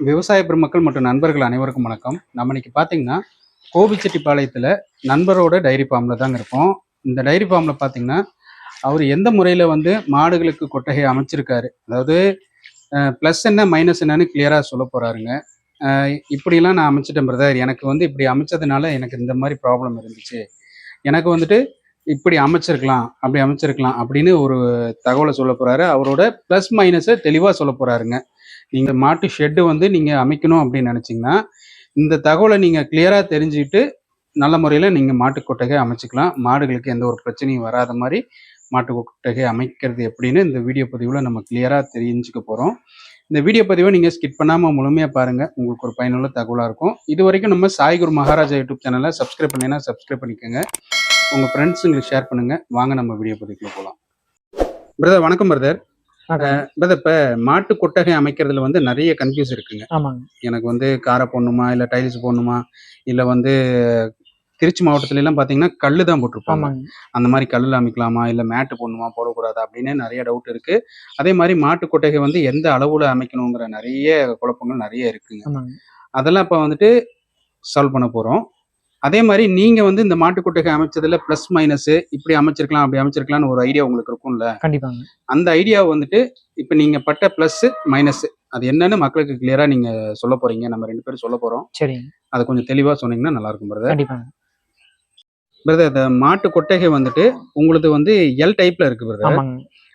விவசாய பெருமக்கள் மற்றும் நண்பர்கள் அனைவருக்கும் வணக்கம். நம்ம இன்னைக்கு பார்த்தீங்கன்னா கோபிச்செட்டிப்பாளையத்தில் நண்பரோட டைரி ஃபார்மில் தாங்க இருக்கோம். இந்த டைரி ஃபார்மில் பார்த்தீங்கன்னா அவர் எந்த முறையில் வந்து மாடுகளுக்கு கொட்டகை அமைச்சிருக்காரு? அதாவது ப்ளஸ் என்ன மைனஸ் என்னன்னு கிளியராக சொல்ல போகிறாருங்க இப்படிலாம் நான் அமைச்சிட்டேன் பிரதர் எனக்கு வந்து இப்படி அமைச்சதுனால எனக்கு இந்த மாதிரி ப்ராப்ளம் இருந்துச்சு. எனக்கு வந்துட்டு இப்படி அமைச்சிருக்கலாம் அப்படி அமைச்சிருக்கலாம் அப்படின்னு ஒரு தகவலை சொல்ல போகிறாரு அவரோட ப்ளஸ் மைனஸை தெளிவாக சொல்ல போகிறாருங்க நீங்கள் மாட்டு ஷெட்டு வந்து நீங்கள் அமைக்கணும் அப்படின்னு நினச்சிங்கன்னா இந்த தகவலை நீங்கள் கிளியராக தெரிஞ்சுக்கிட்டு நல்ல முறையில் நீங்கள் மாட்டு கொட்டகை அமைச்சிக்கலாம். மாடுகளுக்கு எந்த ஒரு பிரச்சனையும் வராத மாதிரி மாட்டு கொட்டகை அமைக்கிறது எப்படின்னு இந்த வீடியோ பதிவில் நம்ம கிளியராக தெரிஞ்சுக்க போகிறோம் இந்த வீடியோ பதிவை நீங்கள் ஸ்கிப் பண்ணாமல் முழுமையாக பாருங்கள் உங்களுக்கு ஒரு பயனுள்ள தகவலாக இருக்கும். இது வரைக்கும் நம்ம சாய்குரு மகாராஜா யூடியூப் சேனலை சப்ஸ்கிரைப் பண்ணினா சப்ஸ்கிரைப் பண்ணிக்கோங்க. உங்கள் ஃப்ரெண்ட்ஸுங்களுக்கு ஷேர் பண்ணுங்கள் வாங்க நம்ம வீடியோ பதிவுக்குள்ளே போகலாம் பிரதர் வணக்கம் பிரதர் பிரதர் இப்போ மாட்டு கொட்டகை அமைக்கிறதுல வந்து நிறைய கன்ஃபியூஸ் இருக்குங்க. எனக்கு வந்து காரை போடணுமா இல்லை டைல்ஸ் போடணுமா இல்லை வந்து திருச்சி மாவட்டத்துல எல்லாம் பார்த்தீங்கன்னா கல்லு தான் போட்டிருப்பாங்க. அந்த மாதிரி கல்லில் அமைக்கலாமா இல்லை மேட்டு போடணுமா போடக்கூடாதா அப்படின்னு நிறைய டவுட் இருக்கு. அதே மாதிரி மாட்டு கொட்டகை வந்து எந்த அளவுல அமைக்கணுங்கிற நிறைய குழப்பங்கள் நிறைய இருக்குங்க. அதெல்லாம் இப்போ வந்துட்டு சால்வ் பண்ண போறோம். அதே மாதிரி நீங்க வந்து இந்த மாட்டு கொட்டகை அமைச்சதுல ப்ளஸ் மைனஸ் இப்படி அமைச்சிருக்கலாம் அப்படி அமைச்சிருக்கலாம்னு ஒரு ஐடியா உங்களுக்கு இருக்கும்ல. கண்டிப்பாங்க. அந்த ஐடியாவை வந்துட்டு இப்போ நீங்க பட்ட ப்ளஸ் மைனஸ் அது என்னன்னு மக்களுக்கு கிளியரா நீங்க சொல்ல போறீங்க. நம்ம ரெண்டு பேரும் சொல்ல போறோம். சரிங்க. அதை கொஞ்சம் தெளிவா சொன்னீங்கன்னா நல்லா இருக்கும் பிரதர் கண்டிப்பாங்க. பிரதர் இந்த மாட்டு கொட்டகை வந்துட்டு உங்களுது வந்து எல் டைப்ல இருக்கு பிரதர்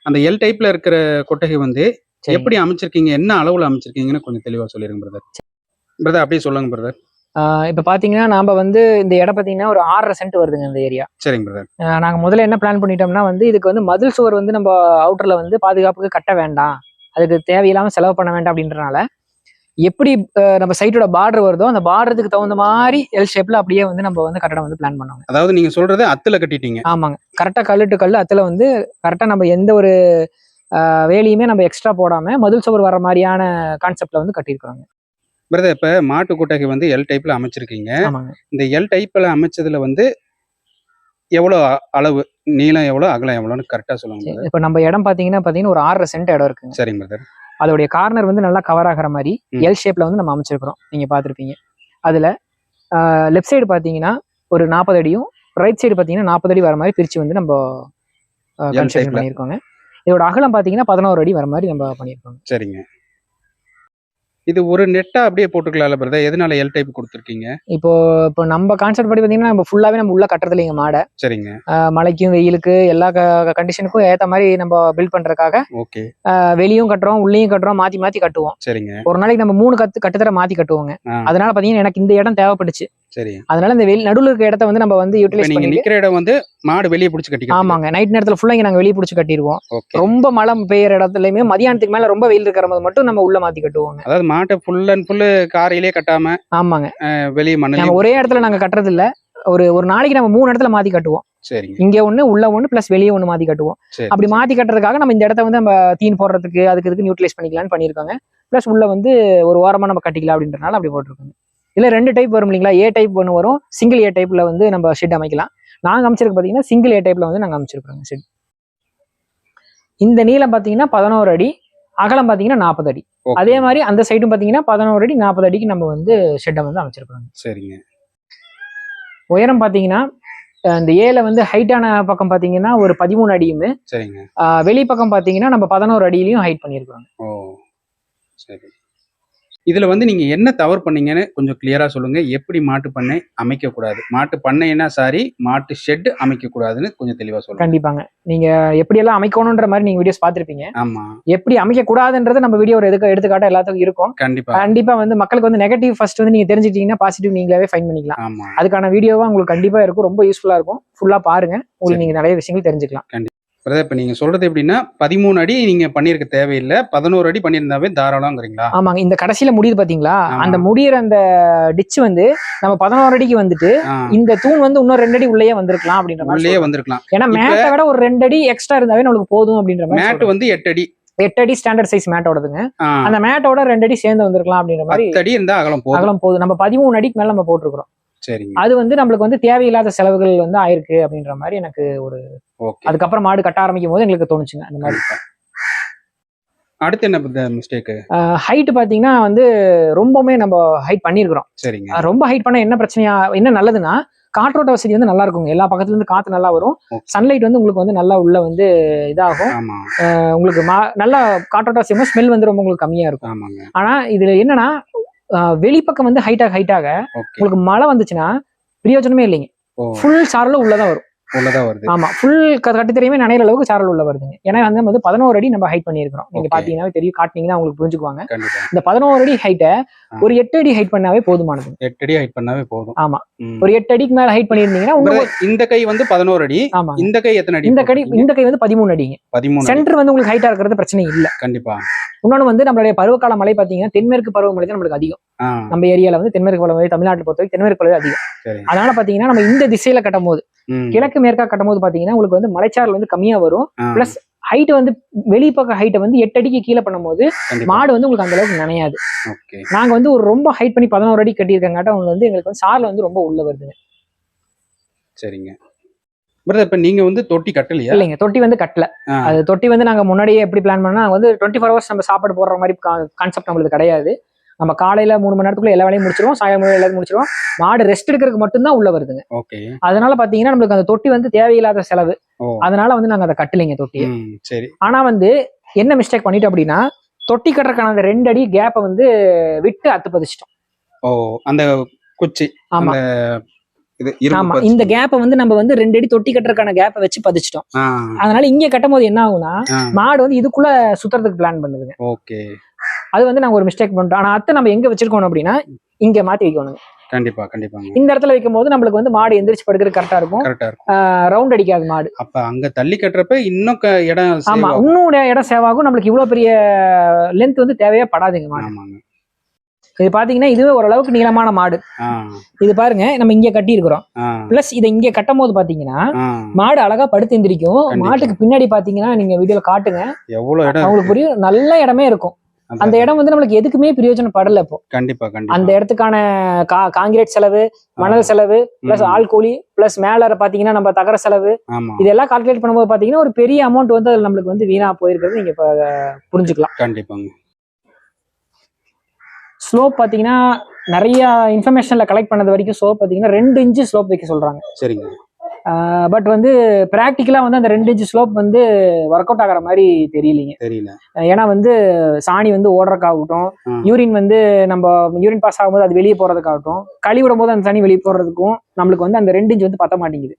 அந்த எல் டைப்ல இருக்கிற கொட்டகை வந்து சரி எப்படி அமைச்சிருக்கீங்க என்ன அளவுல அமைச்சிருக்கீங்கன்னு கொஞ்சம் தெளிவா சொல்லிருங்க பிரதர் பிரதர் அப்படியே சொல்லுங்க பிரதர் இப்போ பார்த்தீங்கன்னா நாம வந்து இந்த இடம் பார்த்தீங்கன்னா ஒரு ஆறரை சென்ட் வருதுங்க இந்த ஏரியா. சரிங்க பிரதர் நாங்கள் முதல்ல என்ன பிளான் பண்ணிட்டோம்னா வந்து இதுக்கு வந்து மதில் சுவர் வந்து நம்ம அவுட்டர்ல வந்து பாதுகாப்புக்கு கட்ட வேண்டாம். அதுக்கு தேவையில்லாம செலவு பண்ண வேண்டாம் அப்படின்றனால எப்படி நம்ம சைட்டோட பார்டர் வருதோ அந்த பார்டருக்கு தகுந்த மாதிரி எல் ஷேப்ல அப்படியே வந்து நம்ம வந்து கட்டடம் வந்து பிளான் பண்ணோங்க அதாவது நீங்க சொல்றது அத்துல கட்டிட்டீங்க. ஆமாங்க. கரெக்டாக கல்லு டு கல் அத்துல வந்து கரெக்டாக நம்ம எந்த ஒரு வேலியுமே நம்ம எக்ஸ்ட்ரா போடாம மதில் சுவர் வர மாதிரியான கான்செப்ட்ல வந்து கட்டியிருக்கிறோங்க. பிரதர் இப்ப மாட்டு கொட்டகை வந்து எல் டைப்ல அமைச்சிருக்கீங்க. இந்த எல் டைப்ல அமைச்சதுல வந்து எவ்வளவு அ- அளவு நீளம் எவ்வளவு அகலம் எவ்வளோன்னு கரெக்டா சொல்லுங்க. இப்போ நம்ம இடம் பார்த்தீங்கன்னா பார்த்தீங்கன்னா ஒரு ஆறரை சென்ட் இடம் இருக்குங்க. சரிங்க பிரதர் அதோடைய கார்னர் வந்து நல்லா கவர் ஆகிற மாதிரி. எல் ஷேப்ல வந்து நம்ம அமைச்சிருக்கிறோம். நீங்க பார்த்துருப்பீங்க அதுல லெஃப்ட் சைடு பார்த்தீங்கன்னா ஒரு நாற்பது அடியும் ரைட் சைடு பார்த்தீங்கன்னா நாற்பது அடி வர மாதிரி பிரிச்சு வந்து நம்ம கன்ஸ்ட்ரக்ஷன். பண்ணியிருக்கோங்க. இதோட அகலம் பார்த்தீங்கன்னா பதினோரு அடி வர மாதிரி நம்ம பண்ணியிருக்கோங்க. சரிங்க. இது ஒரு நெட்டா அப்படியே போட்டுக்கலாம்ல பிரதர் எதனால எல் டைப் கொடுத்துருக்கீங்க? இப்போ இப்போ நம்ம கான்செப்ட் படி பார்த்தீங்கன்னா நம்ம ஃபுல்லாவே நம்ம உள்ள கட்டுறது இல்லைங்க மாடை. சரிங்க. மழைக்கும் வெயிலுக்கு எல்லா கண்டிஷனுக்கும் ஏற்ற மாதிரி நம்ம பில்ட் பண்றதுக்காக ஓகே வெளியும் கட்டுறோம் உள்ளேயும் கட்டுறோம் மாத்தி மாத்தி கட்டுவோம். சரிங்க. ஒரு நாளைக்கு நம்ம மூணு கத்து கட்டுத்தர மாத்தி கட்டுவோங்க. அதனால பாத்தீங்கன்னா எனக்கு இந்த இடம் தேவைப்பட்டுச்சு சரி. அதனால இந்த வெளி நடுவுல இருக்க இடத்த வந்து நம்ம வந்து யூட்டிலைஸ் நீங்க நிக்கிற இடம் வந்து மாடு வெளியே பிடிச்சி கட்டிக்கலாம் ஆமாங்க. நைட் நேரத்துல ஃபுல்லா இங்க நாங்க வெளிய பிடிச்சி கட்டிடுவோம் ரொம்ப மழை பெய்யற இடத்துலயுமே மதியானத்துக்கு மேல ரொம்ப வெயில் இருக்கிற போது மட்டும் நம்ம உள்ள மாத்தி கட்டுவோங்க. அதாவது மாட்டை ஃபுல் அண்ட் ஃபுல்லு காரையிலே கட்டாம ஆமாங்க. வெளியே மண்ணிலே ஒரே இடத்துல நாங்க கட்டுறது இல்ல ஒரு ஒரு நாளைக்கு நம்ம மூணு இடத்துல மாத்தி கட்டுவோம். இங்க ஒண்ணு உள்ள ஒண்ணு பிளஸ் வெளியே ஒண்ணு மாத்தி கட்டுவோம். அப்படி மாத்தி கட்டுறதுக்காக நம்ம இந்த இடத்த வந்து நம்ம தீன் போடுறதுக்கு அதுக்கு இதுக்கு யூட்டிலைஸ் பண்ணிக்கலாம்னு பண்ணியிருக்காங்க. பிளஸ் உள்ள வந்து ஒரு ஓரமா நம்ம கட்டிக்கலாம் அப்படின்றனால அப்படி போட்டிருக்கோங்க. இதுல ரெண்டு டைப் வரும் இல்லைங்களா? ஏ டைப் ஒன்று வரும். சிங்கிள் ஏ டைப்ல வந்து நம்ம ஷெட் அமைக்கலாம். நாங்க அமைச்சிருக்கு பாத்தீங்கன்னா சிங்கிள் ஏ டைப்ல வந்து நாங்க அமைச்சிருக்கோங்க ஷெட் இந்த நீளம் பாத்தீங்கன்னா பதினோரு அடி அகலம் பாத்தீங்கன்னா நாற்பது அடி. அதே மாதிரி அந்த சைடும் பாத்தீங்கன்னா பதினோரு அடி நாற்பது அடிக்கு நம்ம வந்து ஷெட்டை வந்து அமைச்சிருக்கோம் சரிங்க. உயரம் பாத்தீங்கன்னா அஹ் இந்த ஏல வந்து ஹைட்டான பக்கம் பாத்தீங்கன்னா ஒரு பதிமூணு அடியுமே வெளி பக்கம் பாத்தீங்கன்னா நம்ம பதினோரு அடியிலையும் ஹைட் பண்ணியிருக்கோம் ஓ சரி. இதுல வந்து நீங்க என்ன தவறு பண்ணீங்கன்னு கொஞ்சம் கிளியரா சொல்லுங்க. எப்படி மாட்டு பண்ணை அமைக்க கூடாது மாட்டு பண்ணைன்னா சாரி மாட்டு ஷெட் அமைக்க கூடாதுன்னு கொஞ்சம் தெளிவா சொல்லுங்க. கண்டிப்பாங்க. நீங்க எப்படி எல்லாம் அமைக்கணும்ன்ற மாதிரி நீங்க வீடியோஸ் பார்த்திருப்பீங்க. ஆமா. எப்படி அமைக்க கூடாதுன்றது நம்ம வீடியோ ஒரு எடுக்க எடுத்துக்காட்ட எல்லாத்துக்கும் இருக்கும். கண்டிப்பா. கண்டிப்பா வந்து மக்களுக்கு வந்து நெகட்டிவ் ஃபர்ஸ்ட் வந்து நீங்க தெரிஞ்சுக்கிட்டீங்கன்னா பாசிட்டிவ் நீங்களாவே ஃபைன் பண்ணிக்கலாம். ஆமா. அதுக்கான வீடியோவா உங்களுக்கு கண்டிப்பா இருக்கும். ரொம்ப யூஸ்ஃபுல்லா இருக்கும். ஃபுல்லா பாருங்க. உங்களுக்கு சரி. நீங்க நிறைய விஷயங்கள் தெரிஞ்சுக்கலாம். பிரதர் இப்ப நீங்க சொல்றது எப்படின்னா பதிமூணு அடி நீங்க பண்ணிருக்க தேவையில்லை பதினோரு அடி பண்ணியிருந்தாவே தாராளங்கிறீங்களா ஆமாங்க இந்த கடைசியில முடியுது பாத்தீங்களா? ஆமா. அந்த முடியிற அந்த டிச் வந்து நம்ம பதினோரு அடிக்கு வந்துட்டு இந்த தூண் வந்து இன்னும் ரெண்டு அடி உள்ளேயே வந்திருக்கலாம் அப்படின்ற மாதிரி உள்ளே. வந்திருக்கலாம். ஏன்னா மேட்டை விட ஒரு ரெண்டு அடி எக்ஸ்ட்ரா இருந்தாவே நம்மளுக்கு போதும் அப்படின்ற மாதிரி மேட். வந்து எட்டு அடி. எட்டு அடி ஸ்டாண்டர்ட் சைஸ் மேட்டோடதுங்க அந்த மேட்டோட ரெண்டு அடி சேர்ந்து வந்திருக்கலாம் அப்படின்ற மாதிரி அடி இருந்தா அகலம் போதும். அகலம் போகுது நம்ம பதிமூணு அடிக்கு மேல நம்ம போட்டிருக்கிறோம். அது வந்து நம்மளுக்கு வந்து தேவையில்லாத செலவுகள் வந்து ஆயிருக்கு அப்படின்ற மாதிரி எனக்கு ஒரு அதுக்கப்புறம் மாடு கட்ட ஆரம்பிக்கும் போது எங்களுக்கு தோணுச்சுங்க அந்த மாதிரி. அடுத்து என்ன மிஸ்டேக் ஹைட் பாத்தீங்கன்னா வந்து ரொம்பவுமே நம்ம ஹைட் பண்ணியிருக்கிறோம் சரிங்க. ரொம்ப ஹைட் பண்ண என்ன பிரச்சனையா என்ன நல்லதுன்னா காற்றோட்ட வசதி வந்து நல்லா இருக்குங்க. எல்லா பக்கத்துல இருந்து காத்து நல்லா வரும். சன்லைட் வந்து உங்களுக்கு வந்து நல்லா உள்ள வந்து இதாகும். உங்களுக்கு நல்லா காற்றோட்ட வசதியும் ஸ்மெல் வந்து ரொம்ப உங்களுக்கு கம்மியா இருக்கும். ஆனா இதுல என்னன்னா வெளிப்பக்கம் வந்து ஹைட்டாக ஹைட்டாக உங்களுக்கு மழை வந்துச்சுன்னா பிரயோஜனமே இல்லைங்க. ஃபுல் சாரலும் உள்ளதான் வரும். உள்ளதா வருது. ஆமா ஃபுல் கட்டு தெரியுமே நனையிற அளவுக்கு சாரல் உள்ள வருதுங்க. ஏன்னா வந்து வந்து பதினோரு அடி நம்ம ஹைட் பண்ணியிருக்கிறோம். நீங்க. பாத்தீங்கன்னா தெரியும் காட்டினீங்கன்னா உங்களுக்கு புரிஞ்சுக்குவாங்க. இந்த பதினோரு அடி ஹைட்டை. ஒரு எட்டு அடி ஹைட் பண்ணாவே போதுமானது எட்டு அடி ஹைட் பண்ணாவே போதும். ஆமா. ஒரு எட்டு அடிக்கு மேல ஹைட் பண்ணியிருந்தீங்கன்னா இன்னும் Brother, இந்த கை வந்து பதினோரு அடி ஆமா. இந்த கை எத்தனை அடி இந்த கடி? இந்த கை வந்து பதிமூணு அடிங்க. பதிமூணு. சென்டர் வந்து உங்களுக்கு ஹைட்டா இருக்கிறது பிரச்சனை இல்ல. கண்டிப்பா. இன்னொன்னு வந்து நம்மளுடைய பருவகால மழை பாத்தீங்கன்னா தென்மேற்கு பருவமழை தான் நம்மளுக்கு அதிகம். நம்ம ஏரியால வந்து தென்மேற்கு பருவமழை தமிழ்நாட்டை பொறுத்த வரைக்கும் தென்மேற்கு பருவமழை அதிகம். அதனால பாத்தீங்கன்னா நம்ம இந்த திசையில கட்டும் போது. கிழக்கு மேற்கா கட்டும் போது பாத்தீங்கன்னா உங்களுக்கு வந்து மலைச்சாரல் வந்து கம்மியா வரும். plus ஹைட் வந்து வெளிப்பக்க ஹைட்டை வந்து எட்டு அடிக்கு கீழே பண்ணும்போது மாடு வந்து உங்களுக்கு அந்த அளவுக்கு நனையாது. நாங்க வந்து ஒரு ரொம்ப ஹைட் பண்ணி பதினோரு அடி கட்டியிருக்கங்காட்ட அவங்க வந்து எங்களுக்கு வந்து சார்ல வந்து ரொம்ப உள்ள வருதுங்க. சரிங்க. பிரதர் இப்ப நீங்க வந்து தொட்டி கட்டலையா? இல்லைங்க தொட்டி வந்து கட்டல. அது தொட்டி வந்து நாங்க முன்னாடியே எப்படி பிளான் பண்ணா வந்து டுவெண்ட்டி ஃபோர் ஹவர்ஸ் நம்ம சாப்பாடு போடுற மாதிரி கான்செப்ட் நம்மளுக்கு கிடையாது. நம்ம காலையில மூணு மணி நேரத்துக்குள்ள எல்லா வேலையும் முடிச்சிருவோம் சாயங்காலம் எல்லாத்தையும் முடிச்சிருவோம். மாடு ரெஸ்ட் எடுக்கிறதுக்கு மட்டும்தான் உள்ள வருதுங்க. ஓகே. அதனால பாத்தீங்கன்னா நம்மளுக்கு அந்த தொட்டி வந்து தேவையில்லாத செலவு. அதனால வந்து நாங்க அதை கட்டலைங்க தொட்டியை. சரி. ஆனா வந்து என்ன மிஸ்டேக் பண்ணிட்டோம் அப்படின்னா தொட்டி கட்டுறதுக்கான அந்த ரெண்டு அடி கேப்பை வந்து விட்டு அத்து பதிச்சிட்டோம். ஓ அந்த குச்சி ஆமா. ஆமா. இந்த கேப்பை வந்து நம்ம வந்து ரெண்டு அடி தொட்டி கட்டுறதுக்கான கேப்பை வச்சு பதிச்சிட்டோம். அதனால இங்க கட்டும் போது என்ன ஆகும்னா மாடு வந்து இதுக்குள்ள சுத்துறதுக்கு பிளான் பண்ணுதுங்க. ஓகே. அது வந்து நாங்க ஒரு மிஸ்டேக் பண்ணிட்டோம் ஆனா அத்தை நம்ம எங்க வச்சிருக்கோம் அப்படின்னா இங்க மாத்தி வைக்கணும் கண்டிப்பா கண்டிப்பாங்க. இந்த இடத்துல வைக்கும் போது நம்மளுக்கு வந்து மாடு எந்திரிச்சு படுக்கிறது கரெக்டா இருக்கும். கரெக்டா இருக்கும். ரவுண்ட் அடிக்காது மாடு. அப்ப அங்க தள்ளி கட்டுறப்ப இன்னும் இடம் ஆமா. இன்னும் இட- இடம் சேவாகும் நம்மளுக்கு இவ்வளவு பெரிய லென்த் வந்து தேவையே படாதுங்க மாடு. இது பாத்தீங்கன்னா இதுவே ஓரளவுக்கு நீளமான மாடு. இது பாருங்க நம்ம இங்க கட்டி இருக்கிறோம் பிளஸ் இதை இங்க கட்டும் போது பாத்தீங்கன்னா. மாடு அழகா படுத்து எந்திரிக்கும். கண்டிப்பா. மாட்டுக்கு பின்னாடி பாத்தீங்கன்னா நீங்க வீடியோல காட்டுங்க. அவங்களுக்கு. புரியும். நல்ல இடமே இருக்கும். அந்த இடம் வந்து நம்மளுக்கு எதுக்குமே பிரயோஜனப்படல இப்போ. கண்டிப்பா அந்த இடத்துக்கான கா காங்கிரீட் செலவு மணல் செலவு பிளஸ் ஆள் கூலி பிளஸ் மேல பாத்தீங்கன்னா நம்ம தகர செலவு. இதெல்லாம் கால்குலேட் பண்ணும்போது பாத்தீங்கன்னா ஒரு பெரிய அமௌண்ட் வந்து அதுல நம்மளுக்கு வந்து வீணா போயிருக்கிறது நீங்க இப்ப புரிஞ்சுக்கலாம். கண்டிப்பாங்க. ஸ்லோப் பாத்தீங்கன்னா நிறைய இன்ஃபர்மேஷன்ல கலெக்ட் பண்ணது வரைக்கும் ஸ்லோப் பாத்தீங்கன்னா ரெண்டு இன்ச்சு ஸ்லோப் வைக்க சொல்றாங்க. சரிங்க. பட் வந்து பிராக்டிக்கலா வந்து அந்த ரெண்டு இன்ச்சு ஸ்லோப் வந்து ஒர்க் அவுட் ஆகிற மாதிரி தெரியலீங்க. தெரியல. ஏன்னா வந்து சாணி வந்து ஓடுறதுக்காகட்டும். யூரின் வந்து நம்ம யூரின் பாஸ் ஆகும்போது அது வெளியே போறதுக்காகட்டும் கழி விடும் போது அந்த தண்ணி வெளியே போறதுக்கும் நம்மளுக்கு வந்து அந்த ரெண்டு இன்ச் வந்து பத்த மாட்டேங்குது.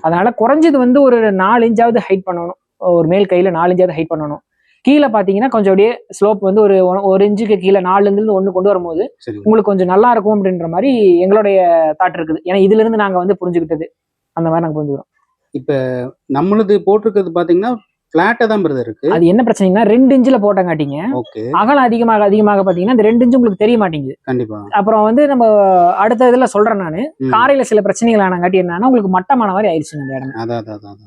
அதனால குறைஞ்சது வந்து ஒரு நாலு இன்ச்சாவது ஹைட் பண்ணணும். ஒரு மேல் கையில நாலு இன்ச்சாவது ஹைட் பண்ணணும். கீழே பாத்தீங்கன்னா கொஞ்சம் அப்படியே ஸ்லோப் வந்து ஒரு ஒரு இன்ச்சுக்கு கீழே நாலுல இருந்து ஒண்ணு கொண்டு வரும்போது உங்களுக்கு கொஞ்சம் நல்லா இருக்கும் அப்படின்ற மாதிரி எங்களுடைய தாட் இருக்குது. ஏன்னா இதுல இருந்து நாங்க வந்து புரிஞ்சுக்கிட்டது. அந்த மாதிரி நாங்க புரிஞ்சுக்கிறோம். நம்மளுது போட்டிருக்கிறது பாத்தீங்கன்னா பிளாட்டா தான் பிரதர் இருக்கு. அது என்ன பிரச்சனைங்கன்னா ரெண்டு இன்ச்சில் போட்டங்காட்டிங்க. ஓகே. அகலம் அதிகமாக அதிகமாக பாத்தீங்கன்னா இந்த ரெண்டு இன்ச்சு உங்களுக்கு தெரிய மாட்டேங்குது. கண்டிப்பா. அப்புறம் வந்து நம்ம அடுத்த இதுல சொல்றேன் நானு. காரையில சில பிரச்சனைகள் ஆனங்காட்டி என்னன்னா உங்களுக்கு மட்டமான மாதிரி ஆயிடுச்சு அந்த இடம். அதான் அதான்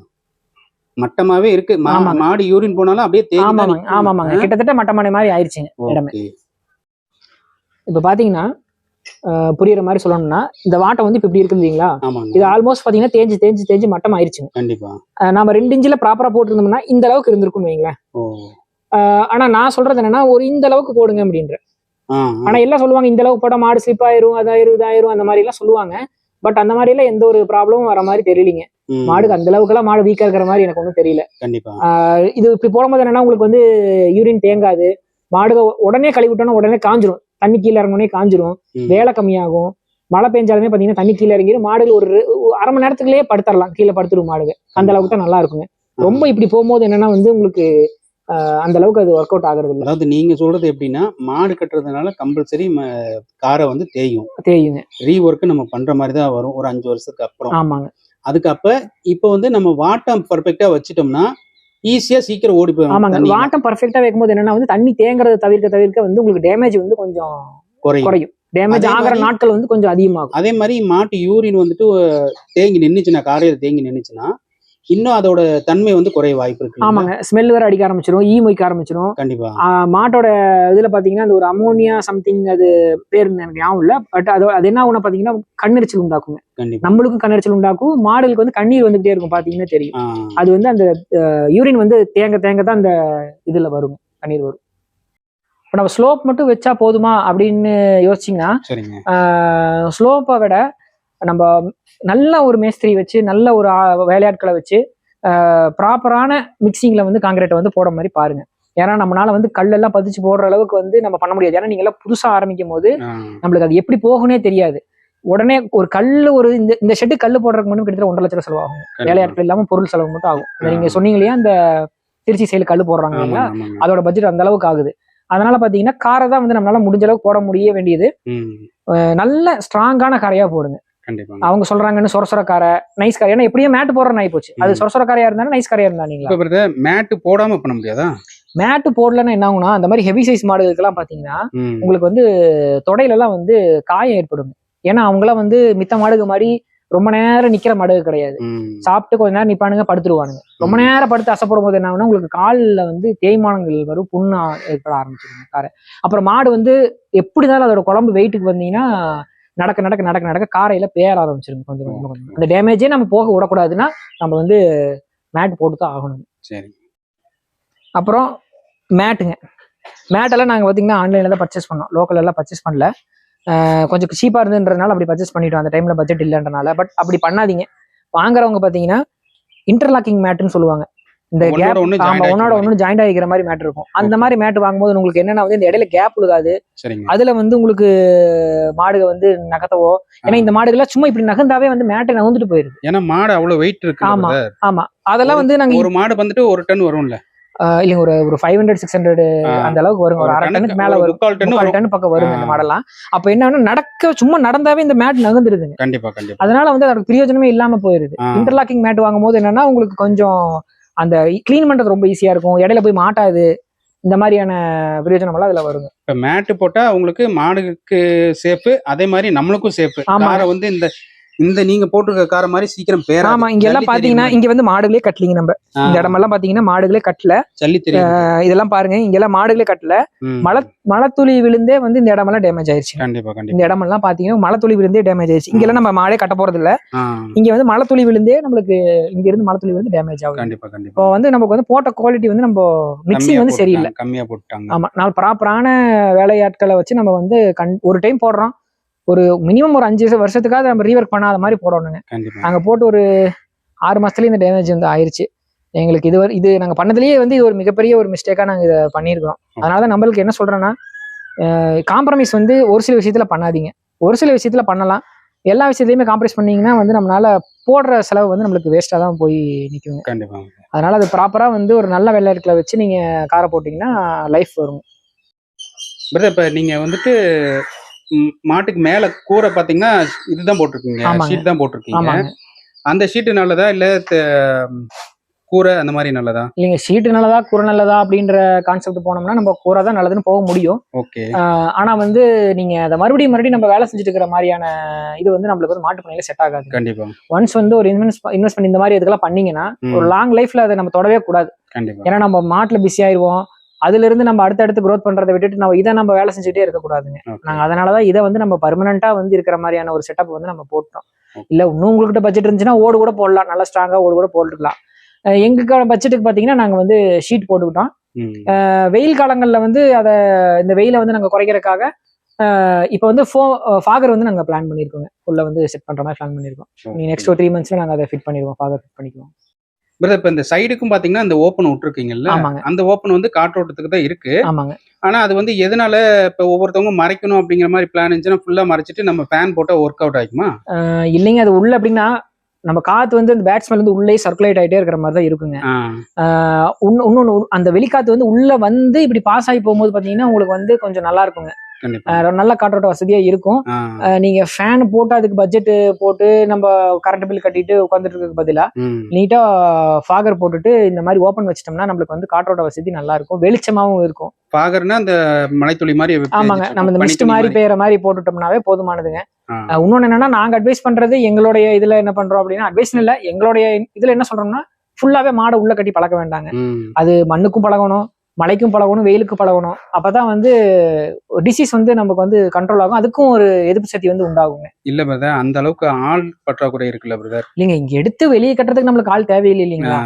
மட்டமாவே இருக்கு. ஆமாங்க. மாடு யூரின் போனாலும் அப்படியே தேங்கி தான் ஆமாமாங்க நிக்கும். ஆமாமாங்க. ஆ? கிட்டத்தட்ட மட்டமான மாதிரி ஆயிடுச்சுங்க இடமே. இப்ப பாத்தீங்கன்னா அஹ், புரியுற மாதிரி சொல்லணும்னா இந்த வாட்டை வந்து இப்ப இப்படி இருக்குங்களா இது ஆமாங்க. ஆல்மோஸ்ட் பாத்தீங்கன்னா தேஞ்சு தேஞ்சு தேஞ்சு மட்டம் ஆயிருச்சுங்க. கண்டிப்பா. அஹ், நாம ரெண்டு இன்ச்சில் ப்ராப்பரா போட்டிருந்தோம்னா இந்த அளவுக்கு இருந்திருக்கும்னு வைங்களேன். ஆனா நான் சொல்றது என்னன்னா ஒரு இந்த அளவுக்கு போடுங்க அப்படின்ற. ஆனா எல்லாம் சொல்லுவாங்க இந்த அளவுக்கு போட்டா மாடு ஸ்லிப் ஆயிரும் அதாயிரும் இதாயிரும் அந்த மாதிரி எல்லாம் சொல்லுவாங்க. பட் அந்த மாதிரி எல்லாம் எந்த ஒரு ப்ராப்ளமும் வர மாதிரி தெரியலீங்க. மாடுக்கு அந்த அளவுக்கு எல்லாம் மாடு வீக்கா இருக்கிற மாதிரி எனக்கு ஒன்றும் தெரியல. கண்டிப்பா. இது இப்படி போடும்போது என்னன்னா உங்களுக்கு வந்து யூரின் தேங்காது. மாடுக உடனே கழுவி விட்டோம்னா உடனே காஞ்சிரும். தண்ணி கீழே இறங்கினே காஞ்சிரும். வேலை கம்மியாகும். மழை பெஞ்சாலுமே பாத்தீங்கன்னா தண்ணி கீழே இறங்கிடும் மாடுகள் ஒரு ரெ- அரை மணி நேரத்துக்குள்ளேயே படுத்துடலாம் கீழே படுத்துரும் மாடுங்க அந்த அளவுக்கு தான் நல்லா இருக்குங்க. ரொம்ப இப்படி போகும்போது என்னன்னா வந்து உங்களுக்கு அந்த அளவுக்கு அது ஒர்க் அவுட் ஆகுறது இல்லை அதாவது நீங்க சொல்றது எப்படின்னா மாடு கட்டுறதுனால கம்பல்சரி காரை வந்து தேயும். தெரியுங்க ரீஒர்க் நம்ம பண்ற மாதிரி தான் வரும். ஒரு அஞ்சு வருஷத்துக்கு அப்புறம். ஆமாங்க. அதுக்கு அப்ப இப்போ வந்து நம்ம வாட்டம் பர்ஃபெக்டா வச்சிட்டோம்னா ஈஸியா சீக்கிரம் ஓடி போயிடும் ஆமாங்க. வாட்டம் பர்ஃபெக்டா வைக்கும்போது என்னன்னா வந்து தண்ணி தேங்குறத தவிர்க்க தவிர்க்க வந்து உங்களுக்கு டேமேஜ் வந்து கொஞ்சம் குறையும். குறையும். டேமேஜ் ஆகிற நாட்கள் வந்து கொஞ்சம் அதிகமாகும். அதே மாதிரி மாட்டு யூரின் வந்துட்டு தேங்கி நின்னுச்சுன்னா காரையில தேங்கி நின்னுச்சுன்னா இன்னும் அதோட தன்மை வந்து குறைய வாய்ப்பு இருக்கு? ஆமாங்க. ஸ்மெல் வேற அடிக்க ஆரம்பிச்சிரும் ஈ மொய்க்க ஆரம்பிச்சிரும். கண்டிப்பா. மாட்டோட இதுல பாத்தீங்கன்னா அந்த ஒரு அமோனியா சம்திங் அது பேர் எனக்கு ஞாபகம் இல்ல. பட் அது அது என்ன ஆகும்னா பாத்தீங்கன்னா கண்ணெரிச்சல் உண்டாக்குங்க. நம்மளுக்கும் கண்ணெரிச்சல் உண்டாக்கும். மாடுகளுக்கு வந்து கண்ணீர் வந்துகிட்டே இருக்கும் பாத்தீங்கன்னா தெரியும். அது வந்து அந்த யூரின் வந்து தேங்க தேங்க தான் அந்த இதுல வரும். கண்ணீர் வரும். இப்போ நம்ம ஸ்லோப் மட்டும் வச்சா போதுமா அப்படின்னு யோசிச்சிங்கன்னா ஸ்லோப்பை விட நம்ம நல்ல ஒரு மேஸ்திரி வச்சு நல்ல ஒரு வேலையாட்களை வச்சு ப்ராப்பரான மிக்சிங்ல வந்து காங்கிரீட்டை வந்து போட மாதிரி பாருங்க. ஏன்னா நம்மளால வந்து கல்லெல்லாம் பதிச்சு போடுற அளவுக்கு வந்து நம்ம பண்ண முடியாது. ஏன்னா நீங்க எல்லாம் புதுசா ஆரம்பிக்கும் போது நம்மளுக்கு அது எப்படி போகுனே தெரியாது. உடனே ஒரு கல்லு ஒரு இந்த இந்த ஷெட்டு கல்லு போடுறதுக்கு மட்டும் கிட்டத்தட்ட ஒன்றரை லட்சம் செலவாகும். வேலையாட்கள் இல்லாம பொருள் செலவு மட்டும் ஆகும். நீங்க. சொன்னீங்க இல்லையா அந்த திருச்சி சைடு கல்லு போடுறாங்க ஆமாங்க அதோட பட்ஜெட் அந்த அளவுக்கு ஆகுது. அதனால பாத்தீங்கன்னா காரை தான் வந்து நம்மளால முடிஞ்ச அளவுக்கு போட முடிய வேண்டியது. நல்ல ஸ்ட்ராங்கான காரையா போடுங்க. அவங்க சொல்றாங்கன்னு சொர சொர காரை நைஸ் காரை ஏன்னா எப்படியும் மேட் போடுற நாய் போச்சு. அது ம். சொர சொர காரையா இருந்தாலும் நைஸ் காரையா இப்ப பிரதர் மேட்டு போடாம பண்ண முடியாதா? மேட் போடலன்னா என்ன ஆகும்னா அந்த மாதிரி ஹெவி சைஸ் மாடுகளுக்கெல்லாம் பாத்தீங்கன்னா உங்களுக்கு வந்து தொடையில எல்லாம் வந்து காயம் ஏற்படும். ஏன்னா அவங்களாம் வந்து மித்த மாடுக மாதிரி ரொம்ப நேரம் நிக்கிற மாடுக கிடையாது. சாப்பிட்டு கொஞ்ச நேரம் நிப்பானுங்க படுத்துருவானுங்க. ரொம்ப. நேரம் படுத்து அசைப்படும் போது என்ன ஆகும்னா உங்களுக்கு காலில் வந்து தேய்மானங்கள் வரும் புண்ணா ஏற்பட ஆரம்பிச்சிருங்க காரை. அப்புறம் மாடு வந்து எப்படி இருந்தாலும் அதோட குழம்பு வெயிட்டுக்கு வந்தீங்கன்னா நடக்க நடக்க நடக்க நடக்க காரையில பேர ஆரம்பிச்சிருங்க கொஞ்சம் கொஞ்சம் அந்த டேமேஜே நம்ம போக விடக்கூடாதுன்னா நம்ம வந்து மேட் போட்டு தான் ஆகணும். சரி. அப்புறம் மேட்டுங்க மேட்டெல்லாம் நாங்கள் பார்த்தீங்கன்னா ஆன்லைனில் தான் பர்ச்சேஸ் பண்ணோம். லோக்கல் எல்லாம் பர்ச்சேஸ் பண்ணல. கொஞ்சம் சீப்பாக இருந்துன்றனால அப்படி பர்ச்சேஸ் பண்ணிட்டோம். அந்த டைமில் பட்ஜெட் இல்லைன்றனால பட் அப்படி பண்ணாதீங்க. வாங்குறவங்க பார்த்தீங்கன்னா இன்டர்லாக்கிங் மேட்டுன்னு சொல்லுவாங்க. இந்த கேப் ஆமா மாதிரி. ஒன்று ஜாயிண்ட் ஆகிக்கிற மாதிரி மேட் இருக்கும். அந்த. மாதிரி மேட் வாங்கும்போது உங்களுக்கு என்னன்னா வந்து இந்த இடையில கேப் விழுகாது அதுல வந்து உங்களுக்கு மாடுக வந்து நகர்த்தவோ? ஏன்னா இந்த மாடுகள்லாம் சும்மா இப்படி நகர்ந்தாவே வந்து மேட்டை நகர்ந்துட்டு போயிருது. ஏன்னா மாடு அவ்வளவு வெயிட் இருக்கு ஆமா. ஆமா. அதெல்லாம் வந்து நாங்க ஒரு மாடு வந்துட்டு ஒரு டன் வரும்ல? இல்லைங்க ஒரு ஒரு ஃபைவ் ஹண்ட்ரட் சிக்ஸ் ஹண்ட்ரட் அந்த அளவுக்கு வருங்க. ஒரு அரை டன்னுக்கு மேல ஒரு வரும். முக்கால் டன் வரும். பக்கம் வருங்க இந்த. மாடெல்லாம். அப்ப என்னன்னா நடக்க சும்மா நடந்தாவே இந்த மேட் நகர்ந்துருதுங்க. கண்டிப்பா கண்டிப்பா. அதனால வந்து அதோட பிரயோஜனமே இல்லாம போயிருது. இன்டர்லாக்கிங் மேட் வாங்கும் போது என்னன்னா உங்களுக்கு கொஞ்சம் அந்த க்ளீன் பண்றது ரொம்ப ஈஸியா இருக்கும். இடையில போய் மாட்டாது. இந்த மாதிரியான பிரயோஜனம் எல்லாம் அதுல வருங்க. இப்ப மேட்டு போட்டா உங்களுக்கு மாடுக்கு சேஃப் அதே மாதிரி நம்மளுக்கும் சேஃப் ஆமா. காரை வந்து இந்த இந்த நீங்க போட்டிருக்க காரை மாதிரி சீக்கிரம் பேர ஆமா இங்க எல்லாம் பாத்தீங்கன்னா இங்க வந்து மாடுகளே கட்டலிங்க நம்ம. இந்த இடமெல்லாம் பாத்தீங்கன்னா மாடுகளே கட்டல. சல்லி இதெல்லாம் பாருங்க இங்க எல்லாம் மாடுகளே கட்டல. மழை மழைத்துளி விழுந்தே வந்து இந்த இடமெல்லாம் டேமேஜ் ஆயிருச்சு. கண்டிப்பா இந்த இடமெல்லாம் பாத்தீங்கன்னா மழைத்துளி விழுந்தே டேமேஜ் ஆயிருச்சு. இங்க எல்லாம் நம்ம மாடே கட்ட போறது இல்ல இங்க வந்து மழைத்துளி விழுந்தே நம்மளுக்கு இங்க இருந்து மழைத்துளி விழுந்து டேமேஜ் ஆகுது. கண்டிப்பா இப்போ கண்டிப்பா வந்து நமக்கு வந்து போட்ட குவாலிட்டி வந்து நம்ம மிக்சிங் வந்து சரியில்லை. கம்மியா போட்டாங்க ஆமா நான் ப்ராப்பரான வேலையாட்களை வச்சு நம்ம வந்து ஒரு டைம் போடுறோம். ஒரு மினிமம் ஒரு அஞ்சு வருஷத்துக்காவது நம்ம ரீவர்க் பண்ணாத மாதிரி போடணுங்க. கண்டிப்பா. நாங்க போட்டு ஒரு ஆறு மாசத்துலயே இந்த டேமேஜ் வந்து ஆயிருச்சு. எங்களுக்கு இது இது நாங்க பண்ணதுலயே வந்து இது ஒரு மிகப்பெரிய ஒரு மிஸ்டேக்கா நாங்க இதை பண்ணியிருக்கிறோம். அதனால தான் நம்மளுக்கு என்ன சொல்றேன்னா காம்ப்ரமைஸ் வந்து ஒரு சில விஷயத்துல பண்ணாதீங்க. ஒரு சில விஷயத்துல பண்ணலாம். எல்லா விஷயத்தையுமே காம்ப்ரமைஸ் பண்ணீங்கன்னா வந்து நம்மளால போடுற செலவு வந்து நம்மளுக்கு வேஸ்ட்டாக தான் போய் நிற்குங்க கண்டிப்பா. அதனால அது ப்ராப்பராக வந்து ஒரு நல்ல வெள்ளாட்டுகளை வச்சு நீங்க காரை போட்டிங்கன்னா லைஃப் வரும். பிரதர் இப்ப நீங்க வந்துட்டு மாட்டுக்கு மேல கூரை பாத்தீங்கன்னா இதுதான் போட்டிருக்கீங்க. ஷீட் தான் போட்டிருக்கீங்க. அந்த ஷீட் நல்லதா இல்ல கூரை அந்த மாதிரி நல்லதா? இல்லைங்க ஷீட்டு நல்லதா கூரை நல்லதா அப்படின்ற கான்செப்ட் போனோம்னா நம்ம கூரை தான் நல்லதுன்னு போக முடியும். ஓகே. ஆனா வந்து நீங்க அதை மறுபடியும் மறுபடியும் நம்ம வேலை செஞ்சுட்டு இருக்கிற மாதிரியான இது வந்து நம்மளுக்கு வந்து மாட்டு பண்ணையில செட் ஆகாது. கண்டிப்பா. ஒன்ஸ் வந்து ஒரு இன்வெஸ்ட் இன்வெஸ்ட்மெண்ட் இந்த மாதிரி இதுக்கெல்லாம் பண்ணீங்கன்னா ஒரு லாங் லைஃப்ல அதை நம்ம தொடவே கூடாது. கண்டிப்பா. ஏன்னா நம்ம மாட்டுல பிஸி ஆயிருவோம். அதுல இருந்து நம்ம அடுத்தடுத்து growth பண்றதை விட்டுட்டு நம்ம இதை நம்ம வேலை செஞ்சுட்டே இருக்கக்கூடாதுங்க. நாங்க அதனாலதான் இதை வந்து நம்ம பர்மனண்டா வந்து இருக்கிற மாதிரியான ஒரு செட்டப் வந்து நம்ம போட்டோம். இல்ல இன்னும் உங்ககிட்ட பட்ஜெட் இருந்துச்சுன்னா ஓடு கூட போடலாம். நல்லா ஸ்ட்ராங்கா ஓடு கூட போட்டுக்கலாம். அஹ் எங்க பட்ஜெட்டுக்கு பாத்தீங்கன்னா நாங்க வந்து ஷீட் போட்டுக்கிட்டோம். வெயில் காலங்கள்ல வந்து அதை இந்த வெயிலை வந்து நாங்க குறைக்கிறதுக்காக இப்போ வந்து ஃபோ ஃபாகர் வந்து நாங்க பிளான் பண்ணியிருக்கோங்க. உள்ள வந்து செட் பண்ற மாதிரி பிளான் பண்ணியிருக்கோம். நெக்ஸ்ட் ஒரு த்ரீ மந்த்ஸ்ல நாங்க அதை ஃபிட் பண்ணிடுவோம். ஃபாகர் ஃபிட் பண்ணிக்குவோம். பிரதர் இப்ப இந்த சைடுக்கும் பாத்தீங்கன்னா அந்த ஓப்பன் விட்டுருக்கீங்கல்ல? அந்த ஓப்பன் வந்து காற்றோட்டத்துக்கு தான் இருக்கு. ஆனா அது வந்து எதனால இப்ப ஒவ்வொருத்தவங்க மறைக்கணும் அப்படிங்கிற மாதிரி பிளான் இருந்துச்சுன்னா ஃபுல்லா மறைச்சிட்டு நம்ம ஃபேன் போட்டா ஒர்க் அவுட் ஆகுமா இல்லைங்க. அது உள்ள அப்படின்னா நம்ம காத்து வந்து அந்த பேட்ஸ்மேன் வந்து உள்ளே சர்க்குலேட் ஆயிட்டே இருக்கிற மாதிரி தான் இருக்குங்க. இன்னொன்னு அந்த வெளிக்காத்து வந்து உள்ள வந்து இப்படி பாஸ் ஆகி போகும்போது பாத்தீங்கன்னா உங்களுக்கு வந்து கொஞ்சம் நல்லா இருக்குங்க. நல்ல காற்றோட்ட வசதியா இருக்கும். நீங்க ஃபேன் போட்டு அதுக்கு பட்ஜெட் போட்டு நம்ம கரண்ட் பில் கட்டிட்டு உட்காந்துட்டு இருக்கிறதுக்கு பதிலா நீட்டா ஃபாகர் போட்டுட்டு இந்த மாதிரி ஓபன் வச்சிட்டோம்னா நம்மளுக்கு வந்து காற்றோட்ட வசதி நல்லா இருக்கும். வெளிச்சமாவும் இருக்கும். பாகர்னா அந்த மலைத்துளி மாதிரி ஆமாங்க. நம்ம இந்த மிஸ்ட் மாதிரி பெய்யற மாதிரி போட்டுட்டோம்னாவே போதுமானதுங்க. இன்னொன்னு என்னன்னா நாங்க அட்வைஸ் பண்றது எங்களுடைய இதுல என்ன பண்றோம் அப்படின்னா அட்வைஸ் இல்ல எங்களுடைய இதுல என்ன சொல்றோம்னா ஃபுல்லாவே மாடை உள்ள கட்டி பழக்க வேண்டாங்க. அது மண்ணுக்கும் பழகணும் மழைக்கும் பழகணும் வெயிலுக்கும் பழகணும். அப்பதான் வந்து டிசீஸ் வந்து நமக்கு வந்து கண்ட்ரோல் ஆகும். அதுக்கும் ஒரு எதிர்ப்பு சக்தி வந்து உண்டாகுங்க. இல்ல பிரதர் அந்த அளவுக்கு ஆள் பற்றாக்குறை இருக்குல்ல பிரதர் இல்லைங்க இங்க எடுத்து வெளியே கட்டுறதுக்கு நம்மளுக்கு ஆள் தேவையில்லை இல்லைங்களா?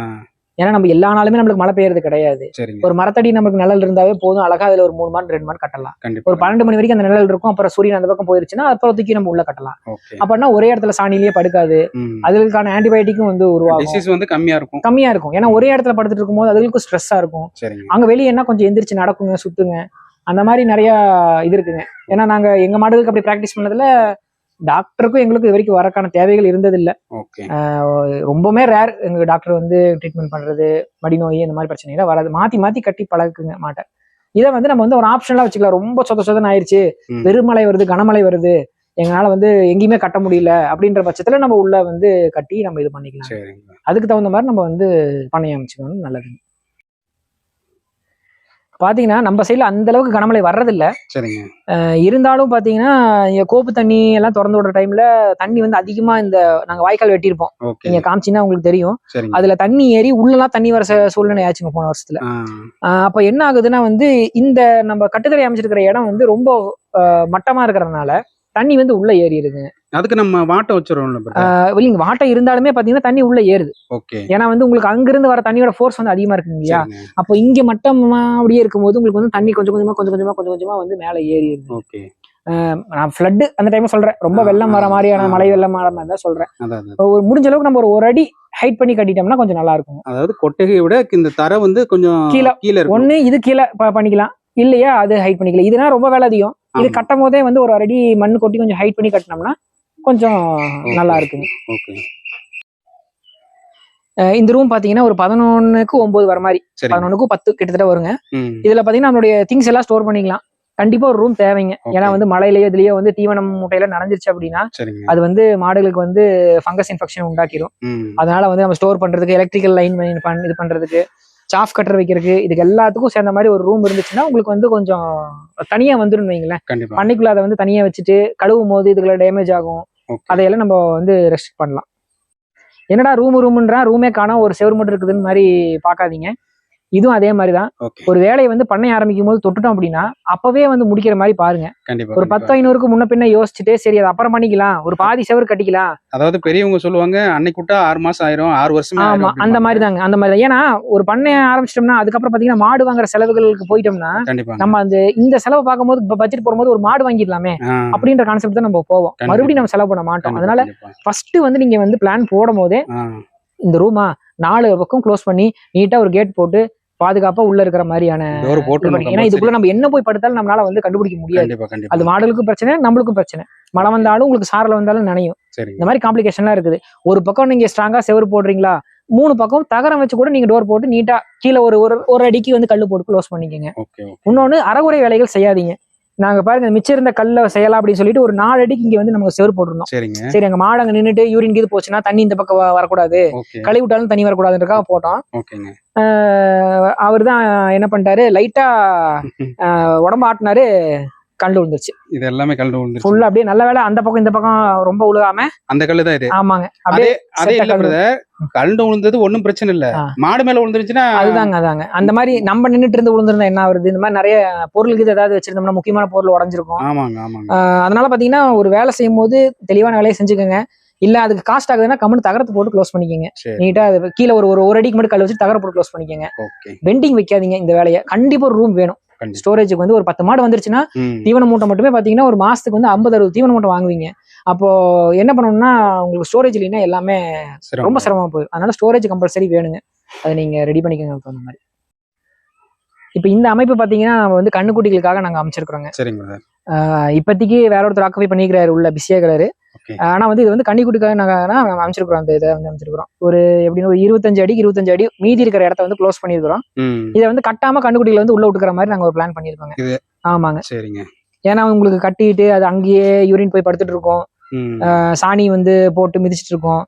ஏன்னா நம்ம எல்லா நாளுமே நம்மளுக்கு மழை பெய்யறது கிடையாது. ஒரு மரத்தடி நமக்கு நிழல் இருந்தாவே போதும். அழகா அதுல ஒரு மூணு மாடு ரெண்டு மாடு கட்டலாம். ஒரு பன்னெண்டு மணி வரைக்கும் அந்த நிழல் இருக்கும். அப்புறம் சூரியன் அந்த பக்கம் போயிருச்சுன்னா அப்புறம் தூக்கி நம்ம உள்ள கட்டலாம். அப்படின்னா ஒரே இடத்துல சாணிலேயே படுக்காது. அதுக்கான ஆன்டிபயோட்டிக்கும் வந்து உருவாகும். வந்து கம்மியா இருக்கும். கம்மியா இருக்கும். ஏன்னா ஒரே இடத்துல படுத்துட்டு இருக்கும்போது அதுகளுக்கும் ஸ்ட்ரெஸ்ஸா இருக்கும். அங்க வெளியே என்ன கொஞ்சம் எந்திரிச்சு நடக்குங்க சுத்துங்க. அந்த மாதிரி நிறைய இது இருக்குங்க. ஏன்னா நாங்க எங்க மாடுகளுக்கு அப்படி பிராக்டிஸ் பண்ணதுல டாக்டருக்கும் எங்களுக்கும் இது வரைக்கும் வரக்கான தேவைகள் இருந்தது இல்ல ஓகே ரொம்பவுமே ரேர் எங்க டாக்டர் வந்து ட்ரீட்மெண்ட் பண்றது மடி நோய் இந்த மாதிரி பிரச்சனைலாம் வராது. மாத்தி மாத்தி கட்டி பழகுங்க மாட்டை இதை வந்து நம்ம வந்து ஒரு ஆப்ஷனலா வச்சுக்கலாம். ரொம்ப சொத சொதன்னு ஆயிருச்சு. ம். பெருமழை வருது கனமழை வருது. எங்களால வந்து எங்கேயுமே கட்ட முடியல அப்படின்ற பட்சத்துல நம்ம உள்ள வந்து கட்டி நம்ம இது பண்ணிக்கலாம். அதுக்கு தகுந்த மாதிரி நம்ம வந்து பண்ணைய அமைச்சுக்கணும் நல்லது பாத்தீங்கன்னா நம்ம சைடுல அந்த அளவுக்கு கனமழை வர்றதில்ல. சரிங்க. இருந்தாலும் பாத்தீங்கன்னா இங்க கோப்பு தண்ணி எல்லாம் திறந்து விடுற டைம்ல தண்ணி வந்து அதிகமா இந்த நாங்க வாய்க்கால் வெட்டியிருப்போம். ஓகே. நீங்க காமிச்சீங்கன்னா உங்களுக்கு தெரியும். அதுல தண்ணி ஏறி உள்ளலாம் தண்ணி வர சூழ்நிலை ஆச்சுங்க போன வருஷத்துல. அப்ப என்ன ஆகுதுன்னா வந்து இந்த நம்ம கட்டுத்தரை அமைச்சிருக்கிற இடம் வந்து ரொம்ப அஹ், மட்டமா இருக்கிறதுனால தண்ணி வந்து உள்ள ஏறிடுது அதுக்கு நம்ம வாட்டை. அஹ் இல்லைங்க வாட்டை இருந்தாலுமே பாத்தீங்கன்னா தண்ணி உள்ள ஏறுது. ஓகே. ஏன்னா வந்து உங்களுக்கு அங்கிருந்து வர தண்ணியோட ஃபோர்ஸ் வந்து அதிகமா இருக்குங்க இல்லையா? அப்போ இங்க மட்டமா அப்படியே இருக்கும்போது உங்களுக்கு வந்து தண்ணி கொஞ்சம் கொஞ்சமா கொஞ்சம் கொஞ்சமா கொஞ்சம் கொஞ்சமா வந்து மேல ஏறிடுது. ஓகே. நான் ஃப்ளட் அந்த டைம்ல சொல்றேன். ரொம்ப வெள்ளம் வர மாதிரியான. மழை வெள்ளம் வர மாதிரி தான் சொல்றேன் ஒரு முடிஞ்ச அளவுக்கு நம்ம ஒரு ஒரு அடி ஹைட் பண்ணி கட்டிட்டோம்னா கொஞ்சம் நல்லா இருக்கும். அதாவது கொட்டகையை விட இந்த தரை வந்து கொஞ்சம் கீழே. கீழே ஒண்ணு இது கீழே பண்ணிக்கலாம். இல்லையா அது ஹைட் பண்ணிக்கலாம். இதுனா ரொம்ப வேலை அதிகம். இது. கட்டும் போதே வந்து ஒரு ஒரு அடி மண் கொட்டி கொஞ்சம் ஹைட் பண்ணி கட்டினோம்னா கொஞ்சம் நல்லா இருக்குங்க ஓகே. இந்த ரூம் பாத்தீங்கன்னா ஒரு பதினொன்னுக்கு ஒன்பது வர மாதிரி. பதினொன்னுக்கு பத்து கிட்டத்தட்ட வருங்க. இதுல பாத்தீங்கன்னா நம்மளுடைய திங்ஸ் எல்லாம் ஸ்டோர் பண்ணிக்கலாம். கண்டிப்பா ஒரு ரூம் தேவைங்க. ஏன்னா வந்து மழையிலயோ இதுலயோ வந்து தீவனம் மூட்டையில நனைஞ்சிருச்சு அப்படின்னா அது வந்து மாடுகளுக்கு வந்து ஃபங்கஸ் இன்ஃபெக்ஷன் உண்டாக்கிடும் அதனால வந்து நம்ம ஸ்டோர் பண்றதுக்கு எலக்ட்ரிக்கல் லைன் இது பண்றதுக்கு சாஃப் கட்டர் வைக்கிறதுக்கு இதுக்கு எல்லாத்துக்கும் சேர்ந்த மாதிரி ஒரு ரூம் இருந்துச்சுன்னா உங்களுக்கு வந்து கொஞ்சம் தனியா வந்துடும் வைங்களேன். பண்ணைக்குள்ள அதை வந்து தனியா வச்சுட்டு கழுவும் போது இதுக்குள்ள டேமேஜ் ஆகும். அதையெல்லாம் நம்ம வந்து ரெஸ்ட் பண்ணலாம். என்னடா ரூம் ரூம்ன்றா ரூமே காணோம். ஒரு செவர் மட்டும் இருக்குதுன்னு மாதிரி பார்க்காதீங்க. இதுவும் அதே மாதிரி தான் ஒரு வேலையை வந்து பண்ணை ஆரம்பிக்கும் போது தொட்டுட்டோம் அப்படின்னா அப்பவே வந்து முடிக்கிற மாதிரி பாருங்க. ஒரு பத்து ஐநூறுக்கு முன்ன பின்ன யோசிச்சுட்டு சரி அதை அப்புறம் பண்ணிக்கலாம். ஒரு பாதி செவர் கட்டிக்கலாம். அதாவது பெரியவங்க சொல்லுவாங்க அன்னைக்கு விட்டா ஆறு மாசம் ஆயிரும் ஆறு வருஷம் ஆமா அந்த மாதிரி தாங்க அந்த மாதிரி ஏன்னா ஒரு பண்ணைய ஆரம்பிச்சிட்டோம்னா அதுக்கப்புறம் பாத்தீங்கன்னா மாடு வாங்குற செலவுகளுக்கு போயிட்டோம்னா நம்ம அந்த இந்த செலவு பார்க்கும்போது பட்ஜெட் போடும்போது ஒரு மாடு வாங்கிடலாமே அப்படின்ற கான்செப்ட் தான் நம்ம போவோம். மறுபடியும் நம்ம செலவு பண்ண மாட்டோம். அதனால ஃபர்ஸ்ட் வந்து நீங்க வந்து பிளான் போடும் போதே இந்த ரூமா நாலு பக்கம் க்ளோஸ் பண்ணி நீட்டா ஒரு கேட் போட்டு பாதுகாப்பா உள்ள இருக்கிற மாதிரியான பண்ணி- ஏன்னா இதுக்குள்ள நம்ம என்ன போய் படுத்தாலும் நம்மளால வந்து கண்டுபிடிக்க முடியாது. அது மாடுகளுக்கும் பிரச்சனை நம்மளுக்கும் பிரச்சனை. மழை வந்தாலும் உங்களுக்கு சாரல் வந்தாலும் நினையும். இந்த மாதிரி காம்ப்ளிகேஷன்லாம் இருக்குது. ஒரு பக்கம் நீங்க ஸ்ட்ராங்கா செவரு போடுறீங்களா? மூணு பக்கம் தகரம் வச்சு கூட நீங்க டோர் போட்டு நீட்டா கீழே ஒரு ஒரு ஒரு அடிக்கு வந்து கல்லு போட்டு க்ளோஸ் பண்ணிக்கோங்க. இன்னொன்னு அறகுறை வேலைகள் செய்யாதீங்க. நாங்க பாருங்க மிச்சம் இருந்த கல்ல செய்யலாம் அப்படின்னு சொல்லிட்டு ஒரு நாலு அடிக்கு இங்க வந்து நமக்கு செவரு போட்டிருந்தோம் சரிங்க. சரி அங்க மாடு அங்க நின்னுட்டு யூரின் கீது போச்சுன்னா தண்ணி இந்த பக்கம் வரக்கூடாது. கழுவி விட்டாலும் தண்ணி வரக்கூடாதுன்றக்காக போட்டோம். அவர் தான் என்ன பண்ணிட்டாரு லைட்டா உடம்பு ஆட்டினாரு கண்டு விழுந்துருச்சு. இது எல்லாமே கலந்து விழுந்துருச்சு ஃபுல்லா அப்படியே நல்ல வேலை அந்த பக்கம் இந்த பக்கம் ரொம்ப உழுகாம அந்த கல்லு தான் இது. ஆமாங்க. அதே அப்படியே அதே இல்ல. பிரதர் கலண்டு விழுந்தது ஒண்ணும் பிரச்சனை இல்ல. மாடு மேல விழுந்துருச்சுன்னா அதுதாங்க அதாங்க. அந்த மாதிரி நம்ம நின்னுட்டு இருந்து விழுந்திருந்தா என்ன வருது இந்த மாதிரி நிறைய பொருளுக்கு இது ஏதாவது வச்சிருந்தோம்னா முக்கியமான பொருள் உடஞ்சிருக்கும். ஆமாங்க ஆமாங்க. அதனால பாத்தீங்கன்னா ஒரு வேலை செய்யும் போது தெளிவான வேலையை செஞ்சுக்கோங்க. இல்ல அதுக்கு காஸ்ட் ஆகுதுன்னா கம்முன்னு தகரத்து போட்டு க்ளோஸ் பண்ணிக்கோங்க. நீட்டா அது கீழே ஒரு ஒரு ஒரு அடிக்கு மட்டும் கல் வச்சு தகர போட்டு க்ளோஸ் பண்ணிக்கோங்க. பெண்டிங் வைக்காதீங்க இந்த வேலையை. கண்டிப்பா ஒரு ரூம் வேணும். ஸ்டோரேஜுக்கு வந்து ஒரு பத்து மாடு வந்துருச்சுன்னா தீவன மூட்டை மட்டுமே பாத்தீங்கன்னா ஒரு மாசத்துக்கு வந்து ஐம்பது அறுபது தீவன மூட்டை வாங்குவீங்க. அப்போ என்ன பண்ணணும்னா உங்களுக்கு ஸ்டோரேஜ் இல்லைன்னா எல்லாமே. ரொம்ப சிரமமா போயிடும் அதனால ஸ்டோரேஜ் கம்பல்சரி வேணுங்க. அதை நீங்க ரெடி பண்ணிக்கோங்க தகுந்த மாதிரி. இப்போ இந்த அமைப்பு பாத்தீங்கன்னா நம்ம வந்து கண்ணுக்குட்டிகளுக்காக நாங்க அமைச்சிருக்கிறோங்க. சரிங்க இப்போதைக்கு வேற ஒருத்தர் ஆக்குபை பண்ணிக்கிறாரு உள்ள பிஸியா இருக்கிறாரு ஓகே ஆனா வந்து இது வந்து கன்னிக்குட்டிக்காக நாங்க நாங்க அமைச்சிருக்கிறோம் அந்த இதை வந்து அமைச்சிருக்கிறோம். ஒரு எப்படின்னு ஒரு இருபத்தஞ்சு அடிக்கு இருபத்தஞ்சு அடி மீதி இருக்கிற இடத்த வந்து க்ளோஸ் பண்ணியிருக்கிறோம். இதை வந்து கட்டாம கண்ணுக்குட்டிகளை வந்து உள்ள விட்டுக்கிற மாதிரி நாங்க ஒரு பிளான் பண்ணியிருக்கோங்க. இது. ஆமாங்க. சரிங்க. ஏன்னா உங்களுக்கு கட்டிட்டு அது அங்கேயே யூரின் போய் படுத்துட்டு இருக்கோம். சாணி வந்து போட்டு மிதிச்சிட்டு இருக்கோம்.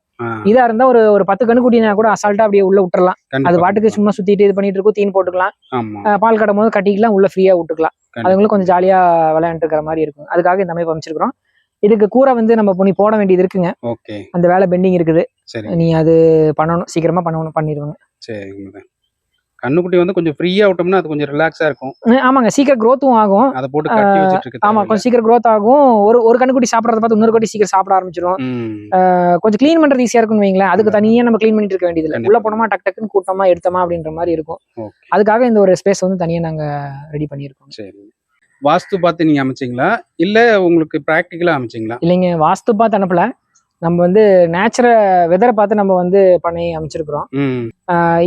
இதா இருந்தா ஒரு ஒரு பத்து கண்ணுக்குட்டினா கூட அசால்ட்டா அப்படியே உள்ள விட்டுறலாம். அது பாட்டுக்கு. சும்மா சுத்திட்டு இது பண்ணிட்டு இருக்கும் தீன் போட்டுக்கலாம். பால் கட்டும் போது கட்டிக்கலாம் உள்ள ஃப்ரீயா விட்டுக்கலாம். அதுங்களும் கொஞ்சம் ஜாலியா விளையாண்டு இருக்கிற மாதிரி இருக்கும். அதுக்காக இந்த அமைப்பு அமைச்சிருக்கிறோம். இதுக்கு கூரை வந்து நம்ம புனி போட வேண்டியது இருக்குங்க. ஓகே. அந்த வேலை பெண்டிங் இருக்குது. சரி. நீ அது பண்ணணும் சீக்கிரமா பண்ணணும் பண்ணிடுவாங்க. சரிங்க கண்ணுக்குட்டி வந்து கொஞ்சம் ஃப்ரீயா விட்டோம்னா அது கொஞ்சம் ரிலாக்ஸா இருக்கும். ஆமாங்க. சீக்கிரம் க்ரோத்தும் ஆகும். அதை போட்டு கட்டி வச்சிட்டு ஆமா. கொஞ்சம் சீக்கிரம் க்ரோத் ஆகும். ஒரு ஒரு கண்ணுக்குட்டி சாப்பிடறத பார்த்து இன்னொரு குட்டி சீக்கிரம் சாப்பிட ஆரம்பிச்சிடும் கொஞ்சம் க்ளீன் பண்றது ஈஸியா இருக்கும்னு வைங்களேன். அதுக்கு தனியா நம்ம க்ளீன் பண்ணிட்டு இருக்க வேண்டியது. உள்ள போனோமா டக் டக்குன்னு கூட்டமா எடுத்தோமா அப்படின்ற மாதிரி இருக்கும். அதுக்காக இந்த ஒரு ஸ்பேஸ் வந்து தனியா நாங்க ரெடி பண்ணியிருக்கோம் சரி. வாஸ்து பார்த்து நீங்க அமைச்சீங்களா? இல்ல உங்களுக்கு பிராக்டிக்கலா அமைச்சீங்களா? இல்லைங்க வாஸ்து பார்த்து அனுப்பல. நம்ம வந்து நேச்சுர வெதரை பார்த்து நம்ம வந்து பண்ணி அமைச்சிருக்கிறோம்.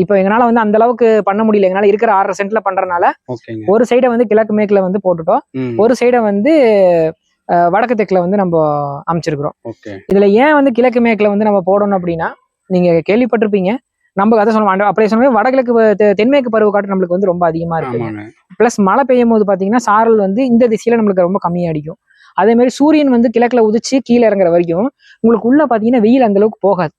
இப்போ எங்களால வந்து அந்த அளவுக்கு பண்ண முடியல. எங்களால இருக்கிற ஆறரை சென்ட்ல பண்றதுனால ஒரு சைடை வந்து கிழக்கு மேற்குல வந்து போட்டுட்டோம். ஒரு சைடை வந்து வடக்கு தெற்குல வந்து நம்ம அமைச்சிருக்கிறோம். இதுல ஏன் வந்து கிழக்கு மேற்குல வந்து நம்ம போடணும் அப்படின்னா நீங்க கேள்விப்பட்டிருப்பீங்க. நம்ம அதை சொல்ல அப்படியே சொன்ன வடகிழக்கு தென்மேற்கு பருவ காற்று நம்மளுக்கு வந்து ரொம்ப அதிகமா இருக்கு. பிளஸ் மழை பெய்யும் போது பாத்தீங்கன்னா சாரல் வந்து இந்த திசையில நம்மளுக்கு ரொம்ப கம்மியா அடிக்கும். அதே மாதிரி சூரியன் வந்து கிழக்குல உதிச்சு கீழே இறங்குற வரைக்கும் உங்களுக்கு உள்ள பாத்தீங்கன்னா வெயில் அந்த அளவுக்கு போகாது.